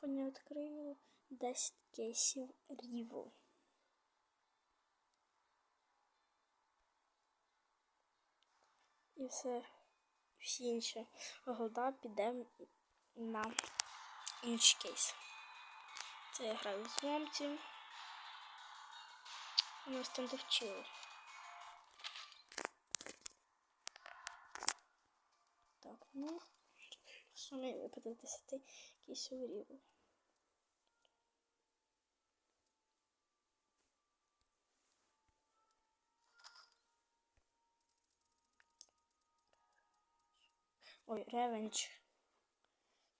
Сьогодні відкрию 10 кейсів Ріву. І все, всі інші голда піде на інший кейс. Це я граю з Момці. У нас там довчили. Так, ну, що мені випаде 10 кейсів Ріву. Ой, ревенч.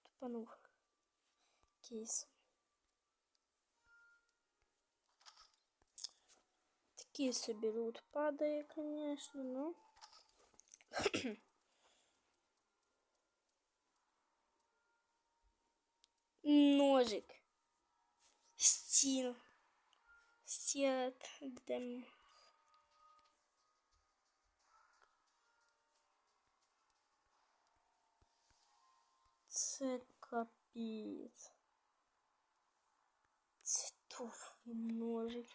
Тупанув. Кейс. Такий собі лут падає, звісно, Ножик. Стіл. Стіл, де... м- Це капець. Це туфлі ножик.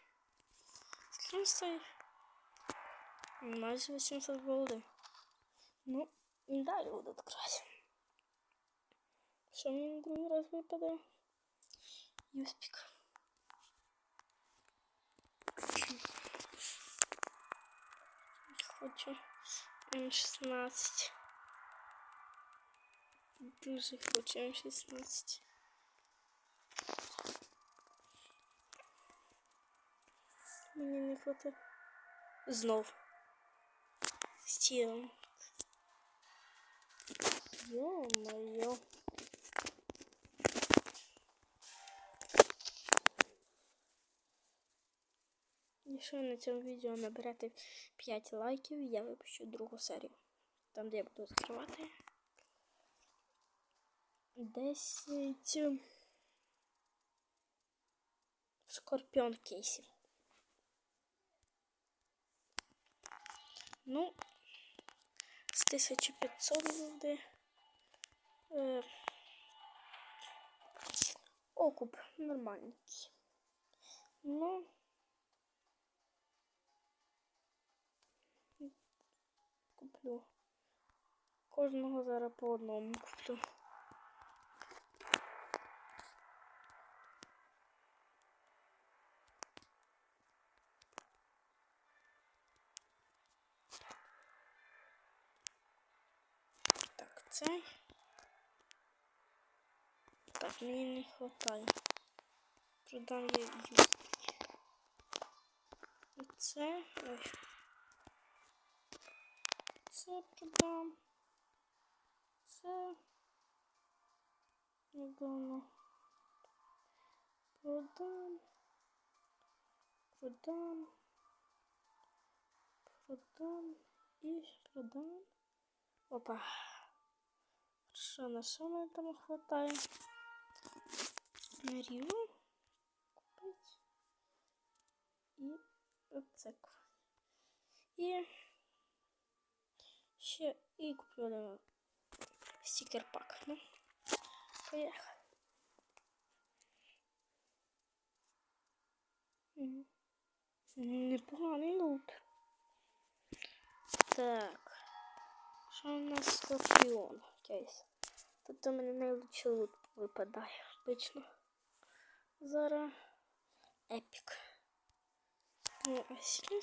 Скільки він стоїть? Майже 800 голди. Ну, і далі буду відкривати. Що мені на другий раз випаде? Юспік. Хочу М16. Дуже хочу М16. Мені не хватає. Знов. Стіл. Ё-моё. Якщо на цьому відео наберете 5 лайків, я випущу другу серію. Там, де я буду відкривати. 10 скорпіон кейсів. Ну, з 1500 буде. Е, окуп нормальненький. Ну, куплю. Кожного зараз по одному куплю. Так, цей. Так, мені не хватає. Продам я юстик. Це. Ой. Це продам. Це. Недавно. Продам. Продам. Продам. І продам. Опа. Що на що мене там хватає? Ріву купить. І оце. І ще і куплю один стікер пак. Ну, поїхали. Мгм. Непоганий лут. Так. Що у нас скорпіон? Кейс. Тут у мене найлучший лут випадає обично. Зараз епік. Ну, а скільки він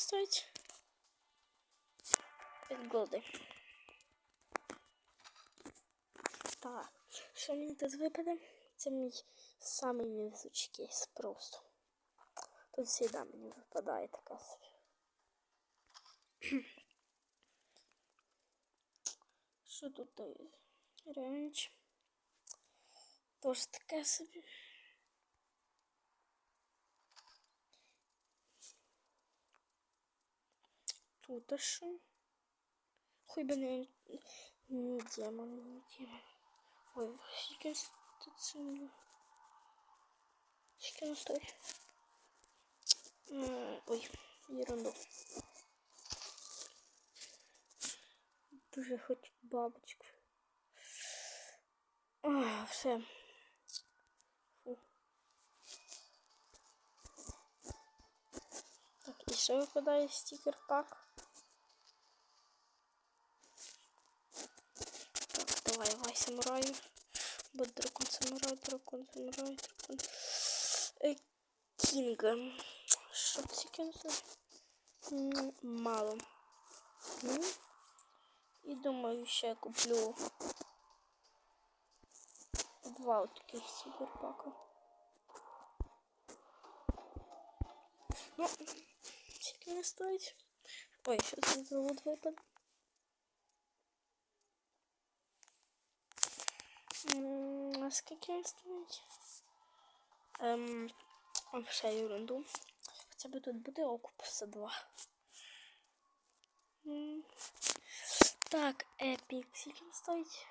Стоїть? 5. Так, що мені тут випаде? Це мій самий невезучий кейс просто. Тут завжди мені випадає така собі. Що тут? Ренч. Тож таке собі. Тут що? Хуй блин, не, не демон, не демон. Ой, сейчас тут сильно. Сейчас стой. Ой, ерунду. Дуже хочу бабочку. А, все. Фу. Так, еще выпадает стикер пак. давай, давай, самурай. Бо дракон самурай, дракон самурай, дракон. Е, Кінг. Що це кінг? М, Мало. Ну, і думаю, ще куплю два от таких сіверпака. Ну, скільки не стоїть. Ой, що це за лут випад? М, А скільки він стоїть? Ем, все ерунду. Хоча б тут буде окуп за два. М, Так, епік, скільки він стоїть?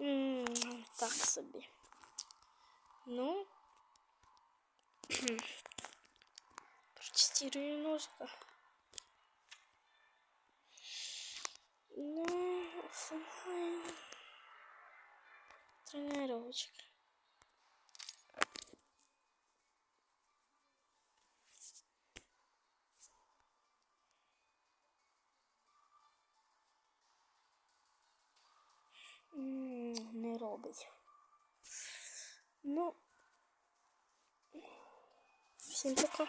М, Так собі. Ну. Протестирую ножика. Ну, офлайн. Тренировочка. М, Не робить. Ну. Всім пока.